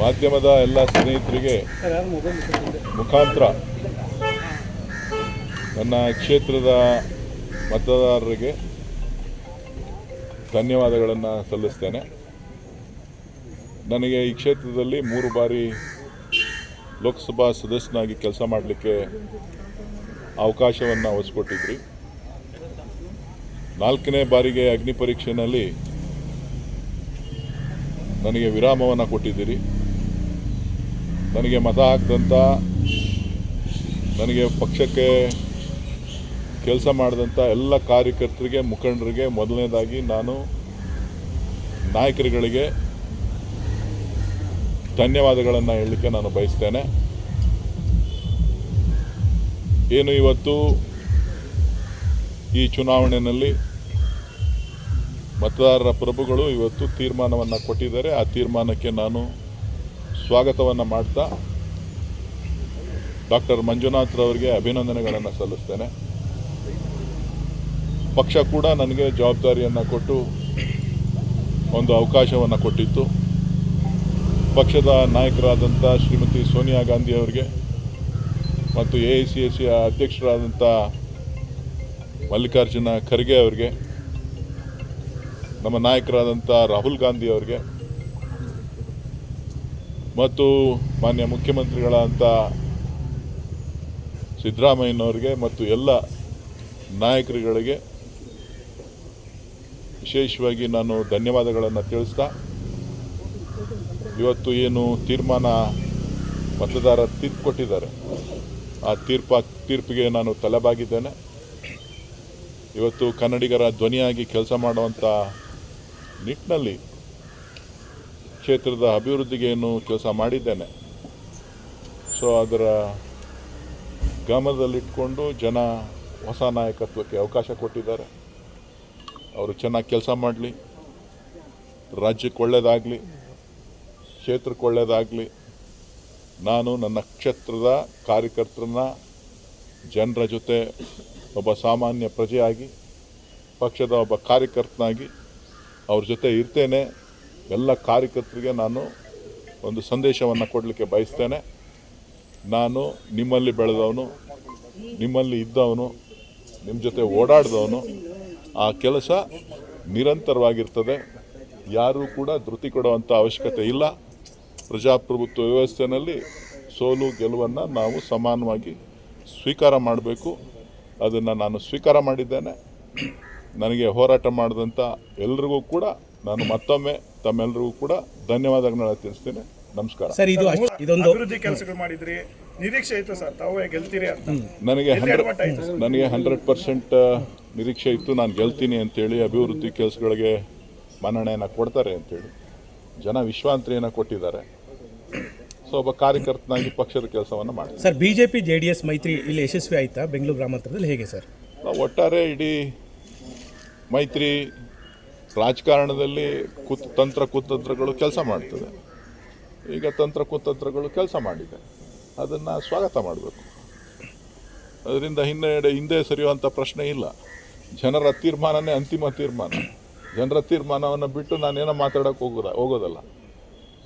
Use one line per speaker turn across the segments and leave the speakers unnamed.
ಮಾಧ್ಯಮದ ಎಲ್ಲ ಸ್ನೇಹಿತರಿಗೆ ಮುಖಾಂತರ ನನ್ನ ಕ್ಷೇತ್ರದ ಮತದಾರರಿಗೆ ಧನ್ಯವಾದಗಳನ್ನು ಸಲ್ಲಿಸ್ತೇನೆ. ನನಗೆ ಈ ಕ್ಷೇತ್ರದಲ್ಲಿ ಮೂರು ಬಾರಿ ಲೋಕಸಭಾ ಸದಸ್ಯನಾಗಿ ಕೆಲಸ ಮಾಡಲಿಕ್ಕೆ ಅವಕಾಶವನ್ನು ಒಲಿಸ್ಕೊಟ್ಟಿದ್ರಿ ನಾಲ್ಕನೇ ಬಾರಿಗೆ ಅಗ್ನಿ ಪರೀಕ್ಷೆಯಲ್ಲಿ ನನಗೆ ವಿರಾಮವನ್ನು ಕೊಟ್ಟಿದ್ದೀರಿ. ನನಗೆ ಮತ ಹಾಕಿದಂಥ ನನಗೆ ಪಕ್ಷಕ್ಕೆ ಕೆಲಸ ಮಾಡಿದಂಥ ಎಲ್ಲ ಕಾರ್ಯಕರ್ತರಿಗೆ, ಮುಖಂಡರಿಗೆ ಮೊದಲನೇದಾಗಿ ನಾನು ನಾಯಕರುಗಳಿಗೆ ಧನ್ಯವಾದಗಳನ್ನು ಹೇಳಲಿಕ್ಕೆ ನಾನು ಬಯಸ್ತೇನೆ. ಏನು ಇವತ್ತು ಈ ಚುನಾವಣೆಯಲ್ಲಿ ಮತದಾರರ ಪ್ರಭುಗಳು ಇವತ್ತು ತೀರ್ಮಾನವನ್ನು ಕೊಟ್ಟಿದ್ದಾರೆ. ಆ ತೀರ್ಮಾನಕ್ಕೆ ನಾನು ಸ್ವಾಗತವನ್ನು ಮಾಡ್ತಾ ಡಾಕ್ಟರ್ ಮಂಜುನಾಥ್ರವರಿಗೆ ಅಭಿನಂದನೆಗಳನ್ನು ಸಲ್ಲಿಸ್ತೇನೆ. ಪಕ್ಷ ಕೂಡ ನನಗೆ ಜವಾಬ್ದಾರಿಯನ್ನು ಕೊಟ್ಟು ಒಂದು ಅವಕಾಶವನ್ನು ಕೊಟ್ಟಿತ್ತು. ಪಕ್ಷದ ನಾಯಕರಾದಂಥ ಶ್ರೀಮತಿ ಸೋನಿಯಾ ಗಾಂಧಿ ಅವರಿಗೆ ಮತ್ತು ಎ ಐ ಸಿ ಎಸ್ ಸಿಯ ಅಧ್ಯಕ್ಷರಾದಂಥ ಮಲ್ಲಿಕಾರ್ಜುನ ಖರ್ಗೆ ಅವರಿಗೆ, ನಮ್ಮ ನಾಯಕರಾದಂಥ ರಾಹುಲ್ ಗಾಂಧಿ ಅವರಿಗೆ ಮತ್ತು ಮಾನ್ಯ ಮುಖ್ಯಮಂತ್ರಿಗಳಾದಂಥ ಸಿದ್ದರಾಮಯ್ಯನವರಿಗೆ ಮತ್ತು ಎಲ್ಲ ನಾಯಕರುಗಳಿಗೆ ವಿಶೇಷವಾಗಿ ನಾನು ಧನ್ಯವಾದಗಳನ್ನು ತಿಳಿಸ್ತಾ, ಇವತ್ತು ಏನು ತೀರ್ಮಾನ ಮತದಾರ ತೀರ್ಪು ಕೊಟ್ಟಿದ್ದಾರೆ. ಆ ತೀರ್ಪ, ತೀರ್ಪಿಗೆ ನಾನು ತಲೆಬಾಗಿದ್ದೇನೆ. ಇವತ್ತು ಕನ್ನಡಿಗರ ಧ್ವನಿಯಾಗಿ ಕೆಲಸ ಮಾಡುವಂಥ ನಿಟ್ಟಿನಲ್ಲಿ ಕ್ಷೇತ್ರದ ಅಭಿವೃದ್ಧಿಗೆ ಏನು ಕೆಲಸ ಮಾಡಿದ್ದೇನೆ. ಸೊ ಅದರ ಗಮನದಲ್ಲಿಟ್ಕೊಂಡು ಜನ ಹೊಸ ನಾಯಕತ್ವಕ್ಕೆ ಅವಕಾಶ ಕೊಟ್ಟಿದ್ದಾರೆ. ಅವರು ಚೆನ್ನಾಗಿ ಕೆಲಸ ಮಾಡಲಿ. ರಾಜ್ಯಕ್ಕೆ ಒಳ್ಳೆಯದಾಗಲಿ ಕ್ಷೇತ್ರಕ್ಕೆ ಒಳ್ಳೆಯದಾಗಲಿ ನಾನು ನನ್ನ ಕ್ಷೇತ್ರದ ಕಾರ್ಯಕರ್ತರನ್ನ ಜನರ ಜೊತೆ ಒಬ್ಬ ಸಾಮಾನ್ಯ ಪ್ರಜೆಯಾಗಿ, ಪಕ್ಷದ ಒಬ್ಬ ಕಾರ್ಯಕರ್ತನಾಗಿ ಅವ್ರ ಜೊತೆ ಇರ್ತೇನೆ. ಎಲ್ಲ ಕಾರ್ಯಕರ್ತರಿಗೆ ನಾನು ಒಂದು ಸಂದೇಶವನ್ನು ಕೊಡಲಿಕ್ಕೆ ಬಯಸ್ತೇನೆ. ನಾನು ನಿಮ್ಮಲ್ಲಿ ಬೆಳೆದವನು, ನಿಮ್ಮಲ್ಲಿ ಇದ್ದವನು ನಿಮ್ಮ ಜೊತೆ ಓಡಾಡಿದವನು. ಆ ಕೆಲಸ ನಿರಂತರವಾಗಿರ್ತದೆ. ಯಾರೂ ಕೂಡ ಧೃತಿ ಕೊಡುವಂಥ ಅವಶ್ಯಕತೆ ಇಲ್ಲ. ಪ್ರಜಾಪ್ರಭುತ್ವ ವ್ಯವಸ್ಥೆಯಲ್ಲಿ ಸೋಲು ಗೆಲುವನ್ನು ನಾವು ಸಮಾನವಾಗಿ ಸ್ವೀಕಾರ ಮಾಡಬೇಕು. ಅದನ್ನು ನಾನು ಸ್ವೀಕಾರ ಮಾಡಿದ್ದೇನೆ. ನನಗೆ ಹೋರಾಟ ಮಾಡಿದಂಥ ಎಲ್ರಿಗೂ ಕೂಡ ನಾನು ಮತ್ತೊಮ್ಮೆ ತಮ್ಮೆಲ್ಲರಿಗೂ ಕೂಡ ಧನ್ಯವಾದಗಳನ್ನ ತಿಳಿಸ್ತೇನೆ. ನಮಸ್ಕಾರ.
ಸರ್ ಇದು ಇದೊಂದು
ಅಭಿವೃದ್ಧಿ ಕೆಲಸಗಳು ಮಾಡಿದ್ರಿ. ನಿರೀಕ್ಷೆ ಇತ್ತು ಸರ್ ತಾವೇ ಗೆಲ್ತೀರಿ ಅಂತ.
ನನಗೆ? ನನಗೆ ಹಂಡ್ರೆಡ್ ಪರ್ಸೆಂಟ್ ನಿರೀಕ್ಷೆ ಇತ್ತು ನಾನು ಗೆಲ್ತೀನಿ ಅಂತೇಳಿ ಅಭಿವೃದ್ಧಿ ಕೆಲಸಗಳಿಗೆ ಮನ್ನಣೆಯನ್ನು ಕೊಡ್ತಾರೆ ಅಂತೇಳಿ ಜನ ವಿಶ್ವಾಂತ್ರಿಯನ್ನು ಕೊಟ್ಟಿದ್ದಾರೆ. ಸೊ ಒಬ್ಬ ಕಾರ್ಯಕರ್ತನಾಗಿ ಪಕ್ಷದ ಕೆಲಸವನ್ನು ಮಾಡಿ
sir BJP J D S ಮೈತ್ರಿ ಇಲ್ಲಿ ಯಶಸ್ವಿ ಆಯ್ತಾ? ಬೆಂಗಳೂರು ಗ್ರಾಮಾಂತರದಲ್ಲಿ ಹೇಗೆ ಸರ್?
ಒಟ್ಟಾರೆ ಇಡೀ ಮೈತ್ರಿ ರಾಜಕಾರಣದಲ್ಲಿ ಕುತ್ ತಂತ್ರ ಕುತಂತ್ರಗಳು ಕೆಲಸ ಮಾಡ್ತದೆ. ಈಗ ತಂತ್ರ ಕುತಂತ್ರಗಳು ಕೆಲಸ ಮಾಡಿದೆ. ಅದನ್ನು ಸ್ವಾಗತ ಮಾಡಬೇಕು. ಅದರಿಂದ ಹಿನ್ನೆಡೆ ಹಿಂದೆ ಸರಿಯುವಂಥ ಪ್ರಶ್ನೆ ಇಲ್ಲ. ಜನರ ತೀರ್ಮಾನನೇ ಅಂತಿಮ ತೀರ್ಮಾನ. ಜನರ ತೀರ್ಮಾನವನ್ನು ಬಿಟ್ಟು ನಾನೇನೋ ಮಾತಾಡೋಕೆ ಹೋಗೋದ, ಹೋಗೋದಲ್ಲ.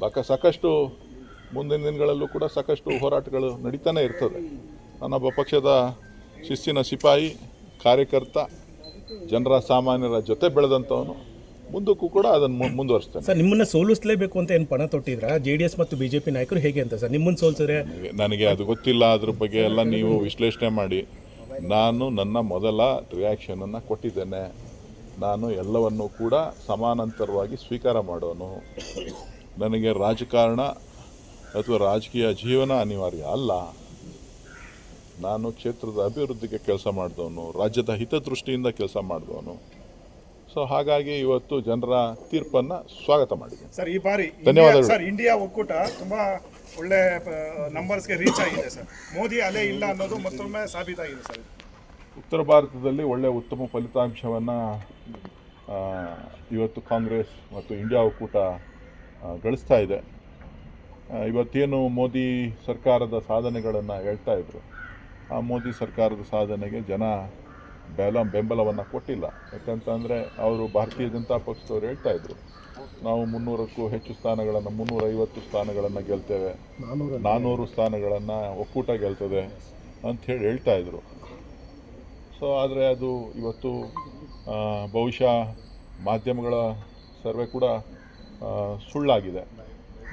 ಬಾಕ, ಸಾಕಷ್ಟು ಮುಂದಿನ ದಿನಗಳಲ್ಲೂ ಕೂಡ ಸಾಕಷ್ಟು ಹೋರಾಟಗಳು ನಡೀತಾನೆ ಇರ್ತದೆ. ನಾನೊಬ್ಬ ಪಕ್ಷದ ಶಿಸ್ತಿನ ಸಿಪಾಯಿ, ಕಾರ್ಯಕರ್ತ, ಜನರ ಸಾಮಾನ್ಯರ ಜೊತೆ ಬೆಳೆದಂಥವನು ಮುಂದಕ್ಕೂ ಕೂಡ ಅದನ್ನು ಮುಂದುವರಿಸ್ತೇನೆ.
ಸರ್ ನಿಮ್ಮನ್ನ ಸೋಲಿಸಲೇಬೇಕು ಅಂತ ಏನು ಪಣ ತೊಟ್ಟಿದ್ರ? ಜೆ ಡಿ ಎಸ್ ಮತ್ತು ಬಿಜೆಪಿ ನಾಯಕರು ಹೇಗೆ ಅಂತ ಸರ್? ನಿಮ್ಮನ್ನು ಸೋಲ್ಸಿದ್ರೆ?
ನನಗೆ- ನನಗೆ ಅದು ಗೊತ್ತಿಲ್ಲ ಅದ್ರ ಬಗ್ಗೆ ಎಲ್ಲ ನೀವು ವಿಶ್ಲೇಷಣೆ ಮಾಡಿ. ನಾನು ನನ್ನ ಮೊದಲ ರಿಯಾಕ್ಷನನ್ನು ಕೊಟ್ಟಿದ್ದೇನೆ. ನಾನು ಎಲ್ಲವನ್ನೂ ಕೂಡ ಸಮಾನಾಂತರವಾಗಿ ಸ್ವೀಕಾರ ಮಾಡೋನು. ನನಗೆ ರಾಜಕಾರಣ ಅಥವಾ ರಾಜಕೀಯ ಜೀವನ ಅನಿವಾರ್ಯ ಅಲ್ಲ. ನಾನು ಕ್ಷೇತ್ರದ ಅಭಿವೃದ್ಧಿಗೆ ಕೆಲಸ ಮಾಡಿದವನು ರಾಜ್ಯದ ಹಿತದೃಷ್ಟಿಯಿಂದ ಕೆಲಸ ಮಾಡಿದವನು. ಸೊ ಹಾಗಾಗಿ ಇವತ್ತು ಜನರ ತೀರ್ಪನ್ನು ಸ್ವಾಗತ ಮಾಡಿದೆ
ಸರ್ ಈ ಬಾರಿ
ಧನ್ಯವಾದಗಳು.
ಸರ್ ಇಂಡಿಯಾ ಒಕ್ಕೂಟ ತುಂಬಾ ಒಳ್ಳೆ ನಂಬರ್ಸ್ಗೆ ರೀಚ್ ಆಗಿದೆ ಸರ್ ಮೋದಿ ಅಲೆ ಇಲ್ಲ ಅನ್ನೋದು ಮತ್ತೊಮ್ಮೆ ಸಾಬೀತಾಗಿದೆ ಸರ್
ಉತ್ತರ ಭಾರತದಲ್ಲಿ ಒಳ್ಳೆ ಉತ್ತಮ ಫಲಿತಾಂಶವನ್ನು ಇವತ್ತು ಕಾಂಗ್ರೆಸ್ ಮತ್ತು ಇಂಡಿಯಾ ಒಕ್ಕೂಟ ಆ, ಗಳಿಸ್ತಾ ಇದೆ. ಆ, ಇವತ್ತೇನು ಮೋದಿ ಸರ್ಕಾರದ ಸಾಧನೆಗಳನ್ನು ಹೇಳ್ತಾ ಇದ್ರು? ಆ ಮೋದಿ ಸರ್ಕಾರದ ಸಾಧನೆಗೆ ಜನ ಬೆಲ ಬೆಂಬಲವನ್ನು ಕೊಟ್ಟಿಲ್ಲ. ಯಾಕಂತಂದರೆ ಅವರು ಭಾರತೀಯ ಜನತಾ ಪಕ್ಷದವ್ರು ಹೇಳ್ತಾ ಇದ್ರು ನಾವು ಮುನ್ನೂರಕ್ಕೂ ಹೆಚ್ಚು ಸ್ಥಾನಗಳನ್ನು ಮುನ್ನೂರೈವತ್ತು ಸ್ಥಾನಗಳನ್ನು ಗೆಲ್ತೇವೆ.
ನಾನ್ನೂರ
ಸ್ಥಾನಗಳನ್ನು ಒಕ್ಕೂಟ ಗೆಲ್ತದೆ ಅಂಥೇಳಿ ಹೇಳ್ತಾ ಇದ್ರು. ಸೊ ಆದರೆ ಅದು ಇವತ್ತು ಬಹುಶಃ ಮಾಧ್ಯಮಗಳ ಸರ್ವೆ ಕೂಡ ಸುಳ್ಳಾಗಿದೆ.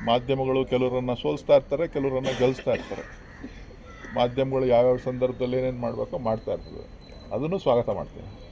ಮಾಧ್ಯಮಗಳು ಕೆಲವರನ್ನು ಸೋಲಿಸ್ತಾ ಇರ್ತಾರೆ ಕೆಲವರನ್ನು ಗೆಲ್ಲಿಸ್ತಾ ಇರ್ತಾರೆ. ಮಾಧ್ಯಮಗಳು ಯಾವ್ಯಾವ ಸಂದರ್ಭದಲ್ಲಿ ಏನೇನು ಮಾಡಬೇಕೋ ಮಾಡ್ತಾ ಇರ್ತದೆ. ಅದನ್ನು ಸ್ವಾಗತ ಮಾಡ್ತೇನೆ.